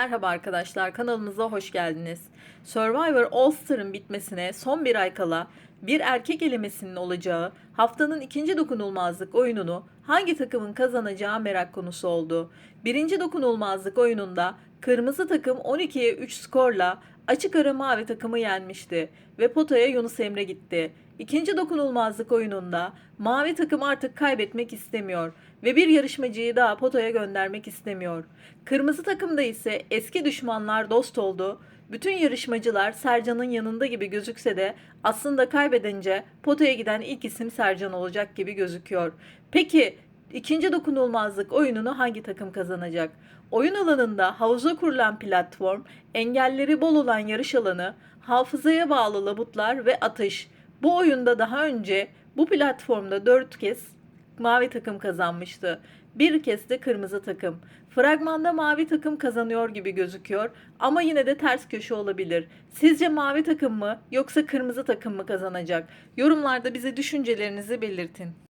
Merhaba arkadaşlar kanalımıza hoş geldiniz. Survivor All Star'ın bitmesine son bir ay kala bir erkek elemesinin olacağı haftanın ikinci dokunulmazlık oyununu hangi takımın kazanacağı merak konusu oldu. Birinci dokunulmazlık oyununda kırmızı takım 12'ye 3 skorla açık ara mavi takımı yenmişti ve potaya Yunus Emre gitti. İkinci dokunulmazlık oyununda mavi takım artık kaybetmek istemiyor ve bir yarışmacıyı daha potaya göndermek istemiyor. Kırmızı takımda ise eski düşmanlar dost oldu. Bütün yarışmacılar Sercan'ın yanında gibi gözükse de aslında kaybedince potaya giden ilk isim Sercan olacak gibi gözüküyor. Peki ikinci dokunulmazlık oyununu hangi takım kazanacak? Oyun alanında havuza kurulan platform, engelleri bol olan yarış alanı, hafızaya bağlı labutlar ve atış. Bu oyunda daha önce bu platformda 4 kez mavi takım kazanmıştı. Bir kez de kırmızı takım. Fragmanda mavi takım kazanıyor gibi gözüküyor ama yine de ters köşe olabilir. Sizce mavi takım mı yoksa kırmızı takım mı kazanacak? Yorumlarda bize düşüncelerinizi belirtin.